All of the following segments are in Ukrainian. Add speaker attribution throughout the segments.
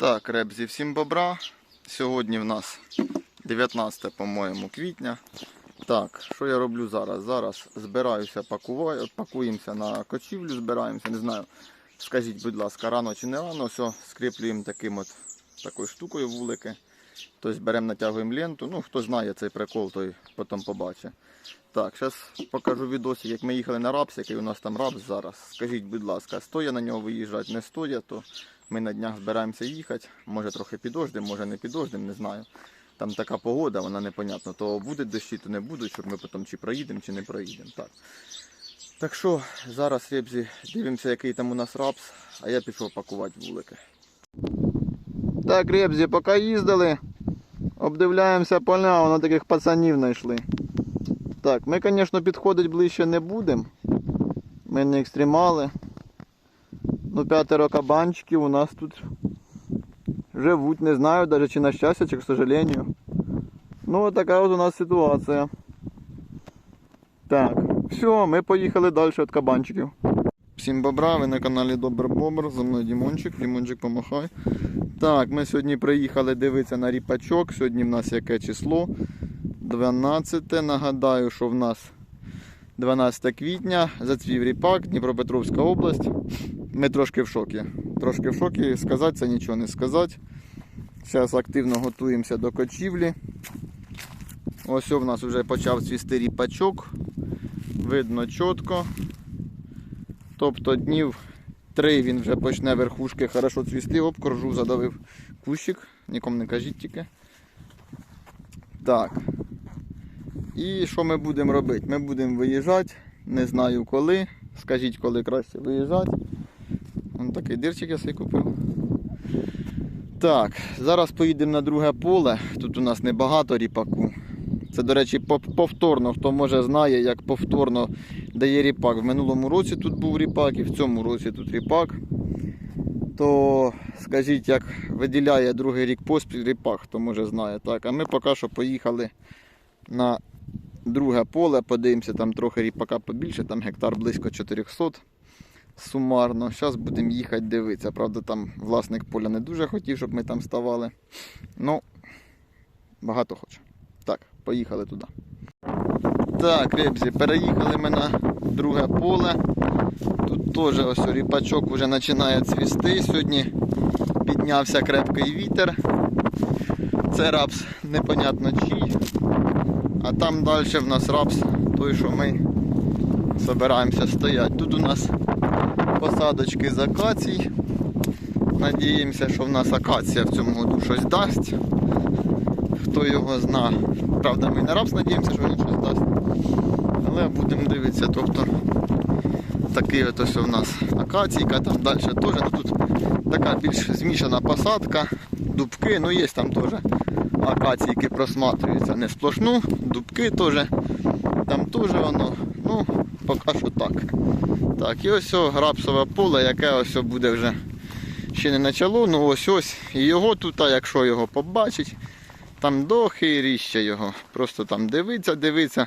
Speaker 1: Так, ребзі, всім бобра. Сьогодні в нас 19, по-моєму, квітня. Так, що я роблю зараз? Зараз збираюся, пакуваю, пакуємося на кочівлю, збираємося, не знаю. Скажіть, будь ласка, рано чи не рано, все, скріплюємо таким от такою штукою вулики. Тобто беремо, натягуємо ленту. Ну, хто знає цей прикол, той потім побачить. Так, зараз покажу відосик, як ми їхали на рапс, який у нас там рапс зараз. Скажіть, будь ласка, стоя на нього виїжджати, не стоя, то ми на днях збираємося їхати. Може трохи підождемо, може не підождемо, не знаю. Там така погода, вона непонятна. То буде дощі, то не будуть, щоб ми потім чи проїдемо, чи не проїдемо. Так. Так що, зараз ребзі, дивимося, який там у нас рапс, а я пішов пакувати вулики. Так, ребзі, поки їздили, обдивляємося поля, воно таких пацанів знайшли. Так, ми, звісно, підходити ближче не будемо. Ми не екстремали. Ну, п'ятеро кабанчиків у нас тут живуть, не знаю, даже чи на щастя, чи к сожалению. Ну, от така от у нас ситуація. Так, все, ми поїхали далі від кабанчиків. Всім бобра, ви на каналі Добр Бобр, за мною Дімончик, Дімончик помахай. Так, ми сьогодні приїхали дивитися на ріпачок. Сьогодні в нас яке число? 12. Нагадаю, що в нас 12 квітня, зацвів ріпак, Дніпропетровська область. Ми трошки в шокі. Трошки в шокі, сказати це нічого не сказати. Зараз активно готуємося до кочівлі. Ось у нас вже почав цвісти ріпачок. Видно чітко. Тобто днів три він вже почне верхушки хорошо цвісти. Оп, коржу задавив кущик. Нікому не кажіть тільки. Так. І що ми будемо робити? Ми будемо виїжджати. Не знаю коли. Скажіть, коли краще виїжджати. Вон такий дирчик я собі купив. Так, зараз поїдемо на друге поле. Тут у нас небагато ріпаку. Це, до речі, повторно, хто може знає, як повторно дає ріпак. В минулому році тут був ріпак і в цьому році тут ріпак. То скажіть, як виділяє другий рік поспіль ріпак, хто може знає. Так, а ми поки що поїхали на друге поле, подивимося, там трохи ріпака побільше, там гектар близько 400 сумарно. Зараз будемо їхати дивитися. Правда, там власник поля не дуже хотів, щоб ми там ставали. Ну, багато хоче. Так, поїхали туди. Так, ребзі, переїхали ми на друге поле. Тут теж ось ріпачок вже починає цвісти. Сьогодні піднявся крепкий вітер. Це рапс непонятно чий. А там далі в нас рапс, той, що ми збираємося стояти. Тут у нас посадочки з акацій. Надіємося, що в нас акація в цьому году щось дасть. Хто його зна. Правда, ми не рапс надіємося, що він щось дасть. Але будемо дивитися, тобто такий от ось у нас акаційка, там далі теж. Ну, тут така більш змішана посадка, дубки, ну є там теж акаційки просматрюються. Не сплошну, дубки теж. Там теж воно, поки що так. Так, і ось о, рапсове поле, яке ось буде вже ще не почало, ну ось ось. І його тут, якщо його побачить, там дохиріще його. Просто там дивиться, дивиться.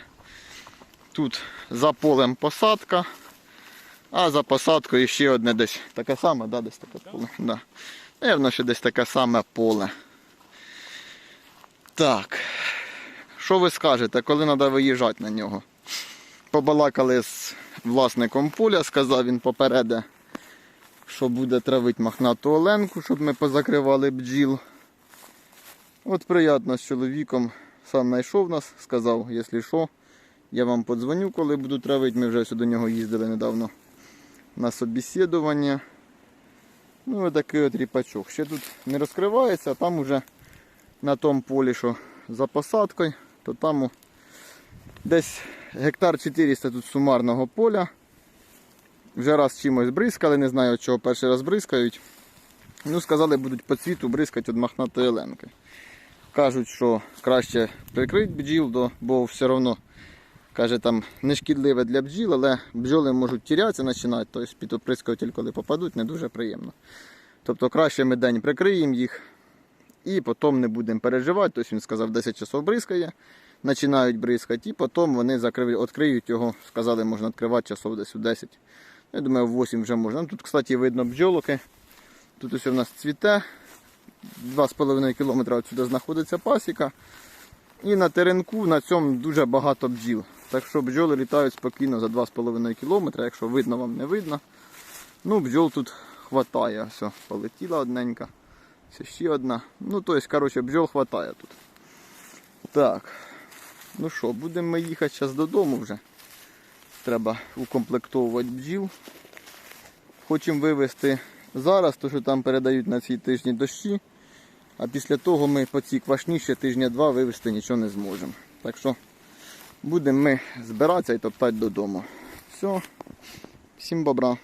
Speaker 1: Тут за полем посадка, а за посадкою ще одне десь таке саме, да, десь таке поле. Да. Наверно, що десь таке саме поле. Так. Що ви скажете, коли треба виїжджати на нього? Побалакали з власником поля, сказав він попереде, що буде травити мохнату оленку, щоб ми позакривали бджіл. От приємно з чоловіком сам знайшов нас, сказав, якщо що, я вам подзвоню, коли буду травити. Ми вже ось до нього їздили недавно на собеседування. Ну ось такий от ріпачок. Ще тут не розкривається, а там уже на тому полі, що за посадкою, то там десь гектар 400 тут сумарного поля. Вже раз чимось бризкали, не знаю, чого перший раз бризкають. Ну, сказали, будуть по цвіту бризкати від мохнатої ленки. Кажуть, що краще прикрити бджіл, бо все одно каже, там не шкідливе для бджіл, але бджоли можуть тірятися, починати, тобто під коли попадуть, не дуже приємно. Тобто краще ми день прикриємо їх і потім не будемо переживати. Тобто він сказав, 10 часов бризкає, починають бризкати, і потім вони закриють, відкриють його, сказали, можна відкривати часов десь у 10. Я думаю, в 8 вже можна. Ну, Тут, кстати, видно бджолоки. Тут ось у нас цвіте. 2,5 км відсюди знаходиться пасіка. І на теренку на цьому дуже багато бджіл. Так що бджоли літають спокійно за 2,5 км, якщо видно вам не видно. Ну, бджол тут хватає. Все, полетіла одненька. Ще одна. Ну, тобто, коротше, бджол хватає тут. Так. Ну що, будемо їхати зараз додому вже. Треба укомплектовувати бджіл. Хочемо вивезти зараз, то що там передають на цій тижні дощі. А після того ми по цій квашні ще тижня-два вивезти нічого не зможемо. Так що будемо ми збиратися і топтати додому. Все, всім бобра.